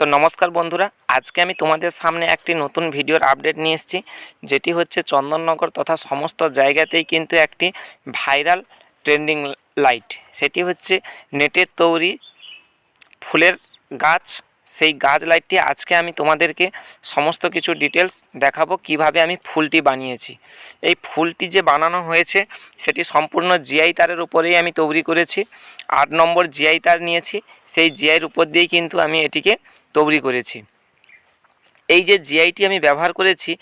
তো নমস্কার বন্ধুরা, আজকে আমি তোমাদের সামনে একটি নতুন ভিডিওর আপডেট নিয়ে এসেছি, যেটি হচ্ছে চন্দননগর তথা সমস্ত জায়গাতেই কিন্তু একটি ভাইরাল ট্রেন্ডিং লাইট সেটি হচ্ছে নেটের তৈরি ফুলের গাছ সেই গাছ লাইটটি আজকে আমি তোমাদেরকে সমস্ত কিছু ডিটেলস দেখাবো, কীভাবে আমি ফুলটি বানিয়েছি। এই ফুলটি যে বানানো হয়েছে, সেটি সম্পূর্ণ জিআই তারের উপরেই আমি তৈরি করেছি। আট নম্বর জিআই তার নিয়েছি, সেই জিআইয়ের উপর দিয়েই কিন্তু আমি এটিকে তৈরি করেছি। এই যে জিআইটি আমি ব্যবহার করেছি,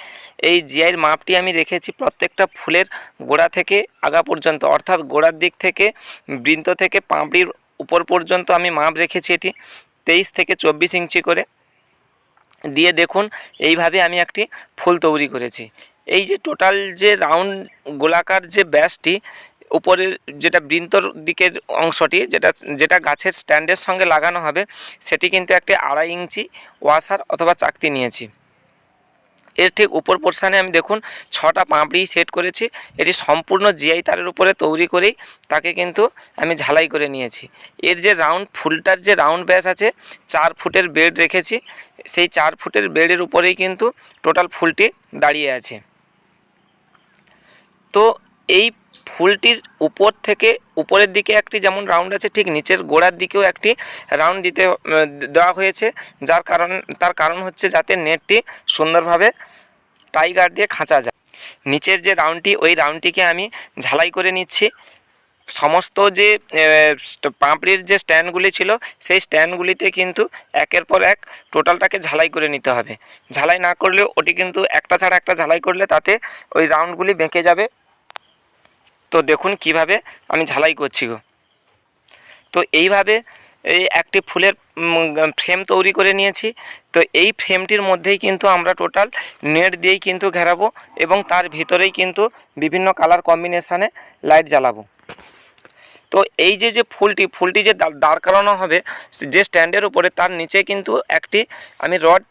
এই জিআইয়ের মাপটি আমি রেখেছি প্রত্যেকটা ফুলের গোড়া থেকে আগা পর্যন্ত, অর্থাৎ গোড়ার দিক থেকে বৃন্ত থেকে পাঁপড়ির উপর পর্যন্ত আমি মাপ রেখেছি এটি। তেইশ থেকে চব্বিশ ইঞ্চি করে। দিয়ে দেখুন, এইভাবে আমি একটি ফুল তৈরি করেছি। এই যে টোটাল যে রাউন্ড গোলাকার যে ব্যাসটি, উপরের যেটা বৃন্তর দিকের অংশটি, যেটা যেটা গাছের স্ট্যান্ডের সঙ্গে লাগানো হবে, সেটি কিন্তু একটি আড়াই ইঞ্চি ওয়াশার অথবা চাকতি নিয়েছি। এর ঠিক উপর পোর্শানে আমি দেখুন ছটা পাঁপড়ি সেট করেছি। এটি সম্পূর্ণ জিআই তারের উপরে তৈরি করেই তাকে কিন্তু আমি ঝালাই করে নিয়েছি। এর যে রাউন্ড ফুলটার যে রাউন্ড ব্যাস আছে, চার ফুটের বেড রেখেছি। সেই চার ফুটের বেডের উপরেই কিন্তু টোটাল ফুলটি দাঁড়িয়ে আছে। তো এই ফুলটির উপর থেকে উপরের দিকে একটি যেমন রাউন্ড আছে, ঠিক নিচের গোড়ার দিকেও একটি রাউন্ড দিতে দেওয়া হয়েছে। যার কারণ, তার কারণ হচ্ছে যাতে নেটটি সুন্দরভাবে টাইগার দিয়ে খাঁচা যায়। নিচের যে রাউন্ডটি ওই রাউন্ডটিকে আমি ঝালাই করে নিচ্ছি। সমস্ত যে পাঁপড়ির যে স্ট্যান্ডগুলি ছিল, সেই স্ট্যান্ডগুলিতে কিন্তু একের পর এক টোটালটাকে ঝালাই করে নিতে হবে। ঝালাই না করলেও ওটি কিন্তু একটা ছাড়া একটা ঝালাই করলে তাতে ওই রাউন্ডগুলি বেঁকে যাবে। তো দেখুন কীভাবে আমি ঝালাই করছি গো। তো এইভাবে এই একটি ফুলের ফ্রেম তৈরি করে নিয়েছি। তো এই ফ্রেমটির মধ্যেই কিন্তু আমরা টোটাল নেট দিয়েই কিন্তু ঘেরাবো এবং তার ভিতরেই কিন্তু বিভিন্ন কালার কম্বিনেশানে লাইট জ্বালাবো। তো এই যে যে ফুলটি ফুলটি যে দাঁড় করানো হবে যে স্ট্যান্ডের উপরে, তার নিচে কিন্তু একটি আমি রড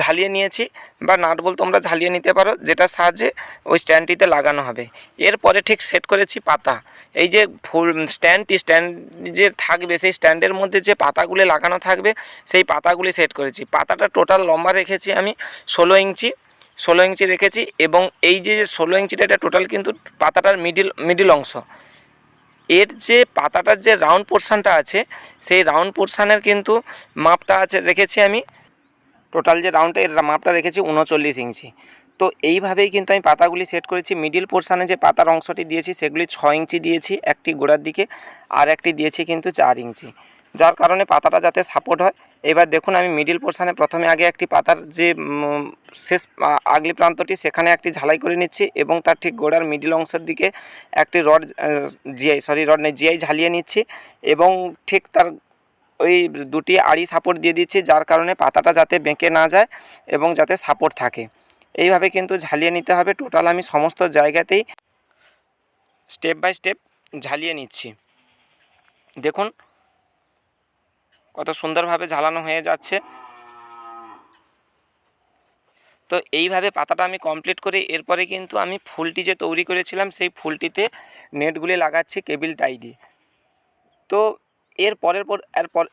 ঝালিয়ে নিয়েছি বা নাট বল তোমরা ঝালিয়ে নিতে পারো যেটার সাহায্যে ওই স্ট্যান্ডটিতে লাগানো হবে। এরপরে ঠিক সেট করেছি পাতা। এই যে ফুল স্ট্যান্ডটি, স্ট্যান্ড যে থাকবে, সেই স্ট্যান্ডের মধ্যে যে পাতাগুলি লাগানো থাকবে, সেই পাতাগুলি সেট করেছি। পাতাটা টোটাল লম্বা রেখেছি আমি ষোলো ইঞ্চি ষোলো ইঞ্চি রেখেছি এবং এই যে ষোলো ইঞ্চিটা, এটা টোটাল কিন্তু পাতাটার মিডিল মিডিল অংশ। এর যে পাতাটার যে রাউন্ড পোর্শানটা আছে, সেই রাউন্ড পোর্শানের কিন্তু মাপটা আছে, রেখেছি আমি টোটাল যে রাউন্ডটা এর মাপটা রেখেছি উনচল্লিশ ইঞ্চি। তো এইভাবেই কিন্তু আমি পাতাগুলি সেট করেছি। মিডিল পোর্শানে যে পাতার অংশটি দিয়েছি, সেগুলি ছ ইঞ্চি দিয়েছি, একটি গোড়ার দিকে, আর একটি দিয়েছি কিন্তু চার ইঞ্চি। যার কারণে পাতাটা যাতে সাপোর্ট হয়। এবার দেখুন, আমি মিডিল পোর্শানে প্রথমে আগে একটি পাতার যে শেষ আগলি প্রান্তটি, সেখানে একটি ঝালাই করে নিচ্ছি এবং তার ঠিক গোড়ার মিডিল অংশের দিকে একটি রড জিআই সরি রড নেই জিআই ঝালিয়ে নিচ্ছি এবং ঠিক তার ওই দুটি আড়ি সাপোর্ট দিয়ে দিচ্ছি, যার কারণে পাতাটা যাতে বেঁকে না যায় এবং যাতে সাপোর্ট থাকে। এইভাবে কিন্তু ঝালিয়ে নিতে হবে। টোটাল আমি সমস্ত জায়গাতেই স্টেপ বাই স্টেপ ঝালিয়ে নিচ্ছি। দেখুন, কত সুন্দরভাবে ঝালানো হয়ে যাচ্ছে। তো এইভাবে পাতাটা আমি কমপ্লিট করে এরপরে কিন্তু আমি ফুলটি যে তৈরি করেছিলাম, সেই ফুলটিতে নেটগুলি লাগাচ্ছি, কেবিল টাই দিয়ে। তো এর পরের পর,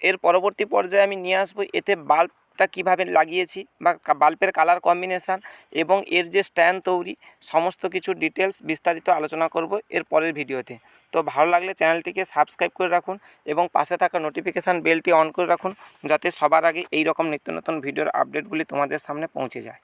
এর পরবর্তী পর্যায়ে আমি নিয়ে আসব এতে বাল্বটা কীভাবে লাগিয়েছি বা বাল্বের কালার কম্বিনেশান এবং এর যে স্ট্যান্ড তৈরি, সমস্ত কিছু ডিটেলস বিস্তারিত আলোচনা করব এর পরের ভিডিওতে। তো ভালো লাগলে চ্যানেলটিকে সাবস্ক্রাইব করে রাখুন এবং পাশে থাকা নোটিফিকেশান বেলটি অন করে রাখুন যাতে সবার আগে এই রকম নিত্য নতুন ভিডিওর আপডেটগুলি তোমাদের সামনে পৌঁছে যায়।